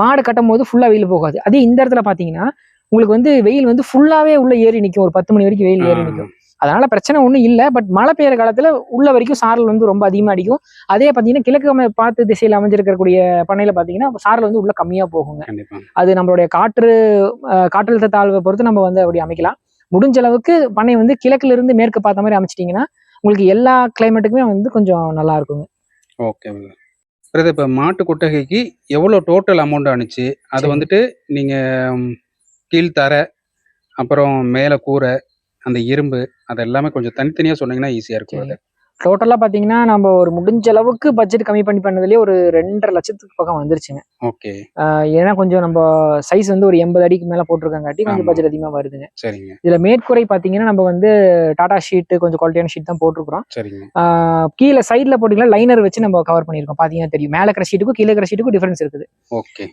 மாடு கட்டும் போது ஃபுல்லா வெயில் போகாது. அதே இந்த இடத்துல பாத்தீங்கன்னா உங்களுக்கு வந்து வெயில் வந்து ஃபுல்லாவே உள்ள ஏறி நிற்கும் ஒரு பத்து மணி வரைக்கும் வெயில் ஏறி நிற்கும் அதனால பிரச்சனை ஒன்றும் இல்லை. பட் மழை பெய்யுற காலத்துல உள்ள வரைக்கும் சாரல் வந்து ரொம்ப அதிகமா அடிக்கும். அதே பாத்தீங்கன்னா கிழக்கு அமை- பார்த்து திசையில அமைஞ்சிருக்கக்கூடிய பண்ணையில பாத்தீங்கன்னா சாரல் வந்து உள்ள கம்மியா போகுங்க. அது நம்மளுடைய காற்று காற்றழுத்த தாழ்வை பொறுத்து நம்ம வந்து அப்படி அமைக்கலாம். முடிஞ்ச அளவுக்கு பண்ணை வந்து கிழக்குல இருந்து மேற்கு பார்த்த மாதிரி அமைச்சிட்டிங்கன்னா உங்களுக்கு எல்லா கிளைமேட்டுக்குமே வந்து கொஞ்சம் நல்லா இருக்குங்க. ஓகே பிரதர் இப்போ மாட்டு கொட்டகைக்கு எவ்வளோ டோட்டல் அமௌண்ட் ஆணுச்சு அது. வந்துட்டு நீங்கள் கீழ்த்தர அப்புறம் மேலே கூரை அந்த இரும்பு அது எல்லாமே கொஞ்சம் தனித்தனியாக சொன்னீங்கன்னா ஈஸியாக இருக்கும் அது. டோட்டலா பாத்தீங்கன்னா நம்ம ஒரு முடிஞ்ச அளவுக்கு பட்ஜெட் கம்மி பண்ணி பண்ணதுலயே ஒரு ரெண்டரை லட்சத்துக்கு பக்கம் வந்துருச்சுங்க. ஓகே. ஏன்னா கொஞ்சம் நம்ம சைஸ் வந்து ஒரு எண்பது அடிக்கு மேல போட்டிருக்காங்காட்டி கொஞ்சம். பட்ஜெட் அதிகமா வருதுங்க. சரிங்க. இதுல மேற்கூரை பாத்தீங்கன்னா நம்ம வந்து டாடா ஷீட் கொஞ்சம் குவாலிட்டியான ஷீட் தான் போட்டிருக்கிறோம். சரிங்க. கீழே சைட்ல போட்டீங்கன்னா லைனர் வச்சு நம்ம கவர் பண்ணியிருக்கோம். பாத்தீங்கன்னா தெரியும். மேல இருக்கிற ஷீட்டுக்கும் கீழே இருக்கிற ஷீட்டுக்கும் டிஃபரன்ஸ் இருக்குது. ஓகே.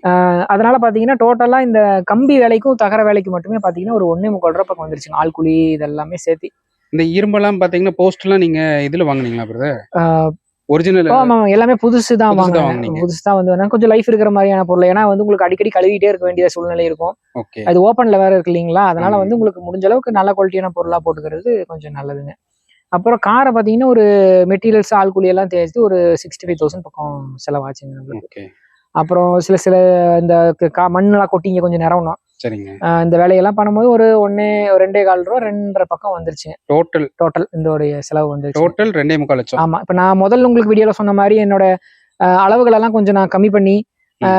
அதனால பாத்தீங்கன்னா டோட்டலா இந்த கம்பி வேலைக்கும் தகர வேலைக்கு மட்டுமே பாத்தீங்கன்னா ஒரு ஒன்னே முக்கால் ரூபா பக்கம் வந்துருச்சுங்க. ஆள் கூலி இதெல்லாமே சேர்த்து. இந்த இரும்பெல்லாம் பார்த்தீங்கன்னா போஸ்ட்லாம் நீங்கள் இதில் வாங்குனீங்களா பிரதர் ஒரிஜினல் எல்லாமே புதுசு தான் புதுசு தான் வாங்க வாங்குனீங்க. புதுசு தான் வந்து கொஞ்சம் லைஃப் இருக்கிற மாதிரியான பொருள். ஏன்னா வந்து உங்களுக்கு அடிக்கடி கழுவிட்டே இருக்க வேண்டிய சூழ்நிலை இருக்கும். அது ஓப்பன்ல வேற இருக்கு இல்லைங்களா? அதனால. வந்து உங்களுக்கு முடிஞ்ச அளவுக்கு நல்ல குவாலிட்டியான பொருளா போட்டுக்கிறது கொஞ்சம் நல்லதுங்க. அப்புறம் காரை பாத்தீங்கன்னா ஒரு மெட்டீரியல்ஸ் ஆள் கூலி எல்லாம் தேய்ச்சி ஒரு சிக்ஸ்டி ஃபைவ் தௌசண்ட் பக்கம் செலவாச்சுங்க நம்மளுக்கு. அப்புறம் சில சில இந்த க- கா- மண்ணெல்லாம் கொட்டி இங்க கொஞ்சம் நிறவணும் சரிங்க. இந்த வேலையெல்லாம் பண்ணும்போது ஒரு ஒன்னே ஒரு ரெண்டே கால் ரூபா ரெண்டரை பக்கம் வந்துருச்சுங்க டோட்டல் டோட்டல் இந்த உடைய செலவு வந்துருச்சு. டோட்டல் ரெண்டே முக்கால் லட்சம். ஆமா இப்ப நான் முதல்ல உங்களுக்கு வீடியோல சொன்ன மாதிரி என்னோட அஹ், அளவுகள் எல்லாம் கொஞ்சம் நான் கம்மி பண்ணி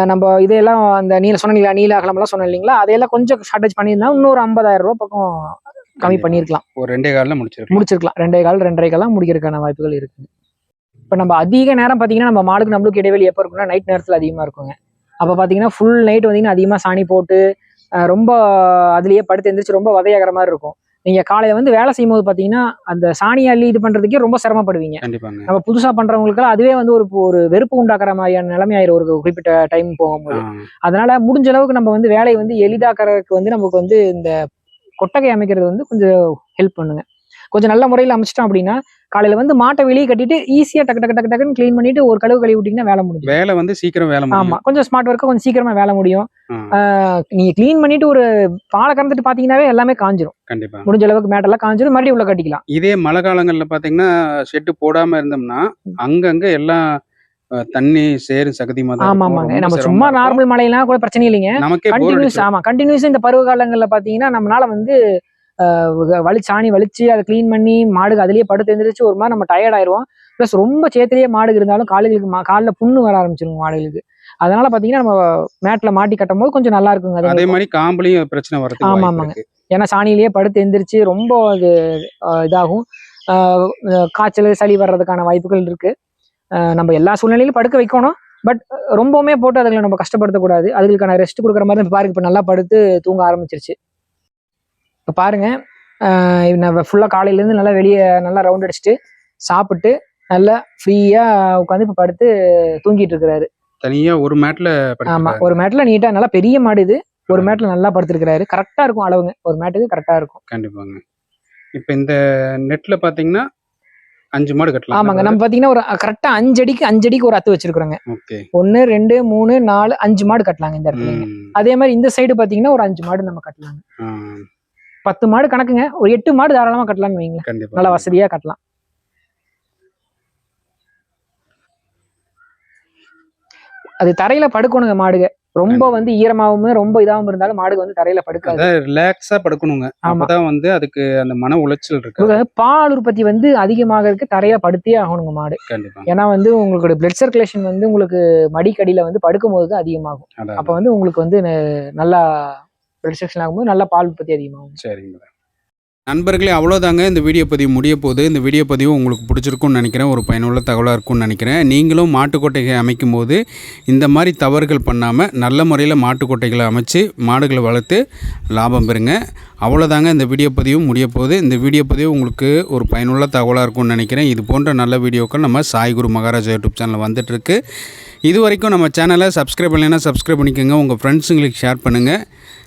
நம்ம இதையெல்லாம் அந்த நீல சொன்னீங்களா நீல அகலம் எல்லாம் சொன்னேன் இல்லைங்களா அதையெல்லாம் கொஞ்சம் ஷார்டேஜ் பண்ணியிருந்தா இன்னொரு ஐம்பதாயிரம் ரூபாய் பக்கம் கம்மி கண்டிப்பா. பண்ணியிருக்கலாம். ஒரு ரெண்டே காலில் முடிச்சிருக்கோம் முடிச்சிருக்கலாம். ரெண்டே கால் ரெண்டரை காலம் முடிக்கிறதுக்கான வாய்ப்புகள் இருக்கு இப்போ நம்ம அதிக நேரம் பார்த்தீங்கன்னா நம்ம மாடுக்கு நம்மளுக்கு இடைவெளி எப்போ இருக்குன்னா நைட் நேரத்தில் அதிகமாக இருக்குங்க. அப்போ பார்த்தீங்கன்னா ஃபுல் நைட் வந்தீங்கன்னா அதிகமாக சாணி போட்டு ரொம்ப அதுலயே படுத்து எந்திரிச்சு ரொம்ப வதையாகிற மாதிரி இருக்கும். நீங்கள் காலையில் வந்து வேலை செய்யும் போது பார்த்தீங்கன்னா அந்த சாணி அள்ளி இது பண்ணுறதுக்கே ரொம்ப சிரமப்படுவீங்க. நம்ம புதுசா பண்றவங்களுக்கெல்லாம் அதுவே வந்து ஒரு ஒரு வெறுப்பு உண்டாக்குற மாதிரியான நிலைமை ஆயிரும் ஒரு குறிப்பிட்ட டைம் போகும்போது. அதனால முடிஞ்ச அளவுக்கு நம்ம வந்து வேலையை வந்து எளிதாக்குறதுக்கு வந்து நமக்கு வந்து இந்த கொட்டகை அமைக்கிறது வந்து கொஞ்சம் ஹெல்ப் பண்ணுங்க. கொஞ்சம் நல்ல முறையில் அமைச்சிட்டோம் அப்படின்னா காலையில வந்து மாட்டை வெளியே கட்டிட்டு ஈஸியா டக்கு டக்கு டக்கு டக்குன்னு க்ளீன் பண்ணிட்டு ஒரு கழுவு கழுவி விட்டீங்கன்னா வேலை முடியும் வேலை வந்து சீக்கிரம் வேலை ஆமா கொஞ்சம் ஸ்மார்ட் ஒர்க்கு கொஞ்சம் சீக்கிரமா வேலை முடியும். நீங்க க்ளீன் பண்ணிட்டு ஒரு பாலை கறந்துட்டு பாத்தீங்கன்னாவே எல்லாமே காஞ்சிரும். கண்டிப்பா. முடிஞ்ச அளவுக்கு மேட்டெல்லாம் காஞ்சிரும் மறுபடியும் உள்ள கட்டிக்கலாம். இதே மழை காலங்கள்ல பாத்தீங்கன்னா ஷெட்டு போடாம இருந்தோம்னா அங்கங்க எல்லாம் தண்ணி சேறு சகதியமா தான் ஆமா. ஆமாங்க நம்ம சும்மா. நார்மல் மழையெல்லாம் கூட பிரச்சனை இல்லைங்க. கண்டினியூஸ் ஆமா கண்டினியூஸ் இந்த பருவ காலங்கள்ல பாத்தீங்கன்னா நம்மளால வந்து வலி சாணி வலிச்சு அதை க்ளீன் பண்ணி மாடுக்கு அதுலயே படுத்து எந்திரிச்சு ஒரு மாதிரி நம்ம டயர்ட் ஆயிருவோம் ப்ளஸ் ரொம்ப சேத்திலேயே மாடு இருந்தாலும் காலுகளுக்கு மா- கால்ல புண்ணு வர ஆரம்பிச்சிருங்க மாடுகளுக்கு. அதனால பாத்தீங்கன்னா நம்ம மேட்ல மாட்டி கட்டும் போது கொஞ்சம் நல்லா இருக்குங்க. அதே மாதிரி காம்புலயும் பிரச்சனை வரதுக்கு ஆமா, வாய்ப்பு ஆமாங்க. ஏன்னா சாணியிலேயே படுத்து எந்திரிச்சு ரொம்ப அது இதாகும். காய்ச்சல் சளி வர்றதுக்கான வாய்ப்புகள் இருக்கு. ஆஹ் நம்ம எல்லா சூழ்நிலையிலும் படுக்க வைக்கணும். பட் ரொம்பவுமே போட்டு அதுகளை நம்ம கஷ்டப்படுத்தக்கூடாது. அதுகளுக்கான ரெஸ்ட் கொடுக்குற மாதிரி பாருங்க இப்போ நல்லா படுத்து தூங்க ஆரம்பிச்சிருச்சு. இப்போ பாருங்க ஆஹ் நம்ம ஃபுல்லாக காலையிலேருந்து நல்லா வெளியே நல்லா ரவுண்ட் அடிச்சுட்டு சாப்பிட்டு நல்லா ஃப்ரீயாக உட்காந்து இப்போ படுத்து தூங்கிட்டு இருக்கிறாரு. தனியா ஒரு மேட்ல ஆமா படுத்துருக்காரு. ஒரு மேட்ல நீட்டா நல்லா பெரிய மாடு இது. ஒரு மேட்ல நல்லா படுத்திருக்கிறாரு. கரெக்டா இருக்கும் அளவுங்க. ஒரு மேட்டுக்கு கரெக்டா இருக்கும். கண்டிப்பாங்க. இப்ப இந்த நெட்ல பாத்தீங்கன்னா அஞ்சு மாடு கட்டலாம். ஆமாங்க நம்ம பாத்தீங்கன்னா ஒரு கரெக்டா அஞ்சு அடிக்கு அஞ்சு அடிக்கு ஒரு அத்து வச்சிருக்கிறோங்க. ஒன்னு ரெண்டு மூணு நாலு அஞ்சு மாடு கட்டலாங்க இந்த இடத்துல அதே மாதிரி இந்த சைடு பாத்தீங்கன்னா ஒரு அஞ்சு மாடு நம்ம கட்டலாங்க. பத்து மாடு கணக்குங்க. ஒரு எட்டு மாடு தாராளமா கட்டலாம்னு வைங்களேன். நல்லா வசதியா கட்டலாம். அது தரையில படுக்கணுங்க மாடுக. ரொம்ப வந்து ஈரமாகவும் ரொம்ப இதாகவும் இருந்தாலும் மாடுங்க வந்து தரையில படுக்காது. ரிலாக்ஸா படுக்கணுங்க. அப்பதான் வந்து அதுக்கு அந்த மன உளைச்சல் இருக்கு பால் உற்பத்தி வந்து அதிகமாக இருக்கு. தரையில படுத்தே ஆகணுங்க மாடு. ஏன்னா வந்து உங்களுக்கு பிளட் சர்க்குலேஷன் வந்து உங்களுக்கு மடிக்கடியில வந்து படுக்கும்போது தான் அதிகமாகும். அப்ப வந்து உங்களுக்கு வந்து நல்லா பிளட் சர்க்குலேஷன் ஆகும்போது நல்லா பால் உற்பத்தி அதிகமாகும். சரிங்க நண்பர்களே அவ்வளோதாங்க இந்த வீடியோ பதிவு முடிய போகுது. இந்த வீடியோ பதிவு உங்களுக்கு பிடிச்சிருக்கும்னு நினைக்கிறேன். ஒரு பயனுள்ள தகவலாக இருக்கும்னு நினைக்கிறேன். நீங்களும் மாட்டுக்கொட்டைகளை அமைக்கும் போது இந்த மாதிரி தவறுகள் பண்ணாமல் நல்ல முறையில் மாட்டுக்கொட்டைகளை அமைச்சு மாடுகளை வளர்த்து லாபம் பெறுங்க. அவ்வளோதாங்க இந்த வீடியோ பதிவு முடிய போகுது. இந்த வீடியோ பதிவு உங்களுக்கு ஒரு பயனுள்ள தகவலாக இருக்கும்னு நினைக்கிறேன். இது போன்ற நல்ல வீடியோக்கள் நம்ம சாய்குரு மகாராஜா யூடியூப் சேனலில் வந்துட்டுருக்கு இது வரைக்கும் நம்ம சேனலை சப்ஸ்கிரைப் பண்ணலைன்னா சப்ஸ்கிரைப் பண்ணிக்கோங்க. உங்கள் ஃப்ரெண்ட்ஸுங்களுக்கு ஷேர் பண்ணுங்கள்